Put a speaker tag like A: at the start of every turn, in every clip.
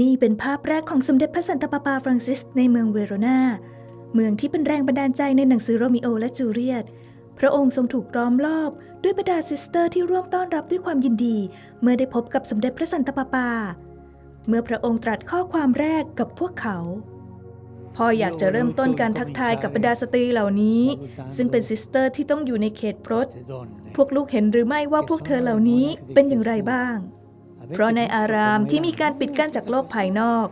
A: นี่เป็นภาพแรกของสมเด็จพระสันตะปาปาฟรังซิสในเมืองเวโรนาเมืองที่เป็นแรงบันดาลใจในหนังสือโรมิโอและจูเลียต พระองค์ทรงถูกล้อมรอบด้วยบรรดาซิสเตอร์ที่ร่วมต้อนรับด้วยความยินดี เมื่อได้พบกับสมเด็จพระสันตะปาปา เมื่อพระองค์ตรัสข้อความแรกกับพวกเขาพ่ออยากจะเริ่มต้นการทักทายกับบรรดาสตรีเหล่านี้ ซึ่งเป็นซิสเตอร์ที่ต้องอยู่ในเขตพรตพวกลูกเห็นหรือไม่ว่าพวกเธอเหล่านี้เป็นอย่างไรบ้าง เพราะในอารามที่มีการปิดกั้นจากโลกภายนอก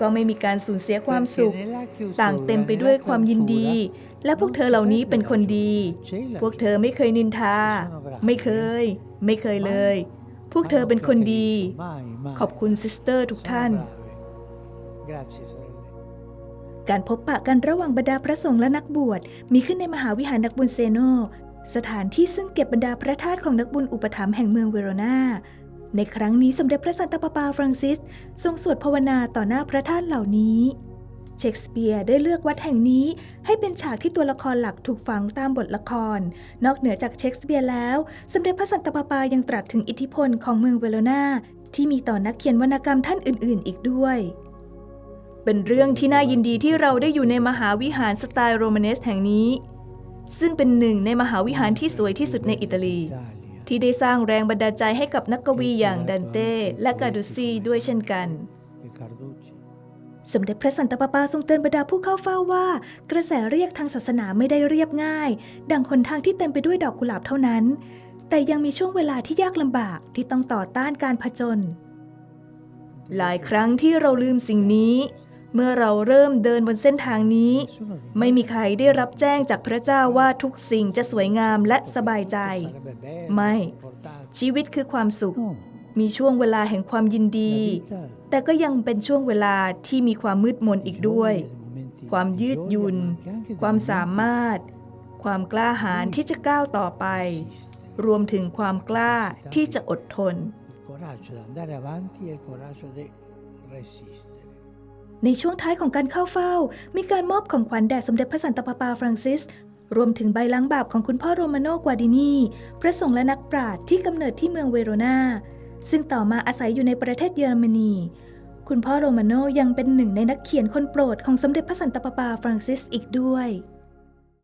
A: ก็ไม่มีการสูญเสียความสุข ต่างเต็มไปด้วยความยินดี และพวกเธอเหล่านี้เป็นคนดี พวกเธอไม่เคยนินทา ไม่เคย ไม่เคยเลย พวกเธอเป็นคนดี ขอบคุณซิสเตอร์ทุกท่าน การพบปะกันระหว่างบรรดาพระสงฆ์และนักบวชมีขึ้นในมหาวิหารนักบุญเซโนสถานที่ซึ่งเก็บบรรดาพระธาตุของนักบุญอุปถัมภ์แห่งเมืองเวโรนา ในครั้งนี้สมเด็จพระสันตะปาปาฟรังซิส ทรงสวดภาวนาต่อหน้าพระธาตุเหล่านี้ เชคสเปียร์ได้เลือกวัดแห่งนี้ ให้เป็นฉากที่ตัวละครหลักถูกฝังตามบทละคร นอกเหนือจากเชคสเปียร์แล้ว สมเด็จพระสันตะปาปายังตรัสถึงอิทธิพลของเมืองเวโรนาที่มีต่อนักเขียนวรรณกรรมท่านอื่น ๆ อีกด้วยเป็นเรื่องที่น่ายินดีที่เราได้อยู่ในมหาวิหารสไตล์โรมาเนสแห่งนี้ ซึ่งเป็นหนึ่งในมหาวิหารที่สวยที่สุดในอิตาลี ที่ได้สร้างแรงบันดาลใจให้กับนักกวีอย่างดันเต้และกาดูซีด้วยเช่นกัน สมเด็จพระสันตะปาปาทรงเตือนบรรดาผู้เข้าเฝ้าว่า กระแสเรียกทางศาสนาไม่ได้เรียบง่าย ดังหนทางที่เต็มไปด้วยดอกกุหลาบเท่านั้น แต่ยังมีช่วงเวลาที่ยากลำบากที่ต้องต่อต้านการผจญหลายครั้งที่เราลืมสิ่งนี้ เมื่อเราเริ่มเดินบนเส้นทางนี้ ไม่มีใครได้รับแจ้งจากพระเจ้าว่าทุกสิ่งจะสวยงามและสบายใจ ไม่ ชีวิตคือความสุข มีช่วงเวลาแห่งความยินดี แต่ก็ยังเป็นช่วงเวลาที่มีความมืดมนอีกด้วย ความยืดหยุ่น ความสามารถ ความกล้าหาญที่จะก้าวต่อไป รวมถึงความกล้าที่จะอดทน
B: coraggio di andare avanti e il coraggio di resistere.
A: ในช่วงท้ายของการเข้าเฝ้า มีการมอบของขวัญแด่สมเด็จพระสันตะปาปาฟรังซิส รวมถึงใบล้างบาปของคุณพ่อโรมาโนกวาดินีพระสงฆ์และนักปราชญ์ที่กำเนิดที่เมืองเวโรนาซึ่งต่อมาอาศัยอยู่ในประเทศเยอรมนี คุณพ่อโรมาโนยังเป็นหนึ่งในนักเขียนคนโปรดของสมเด็จพระสันตะปาปาฟรังซิสอีกด้วย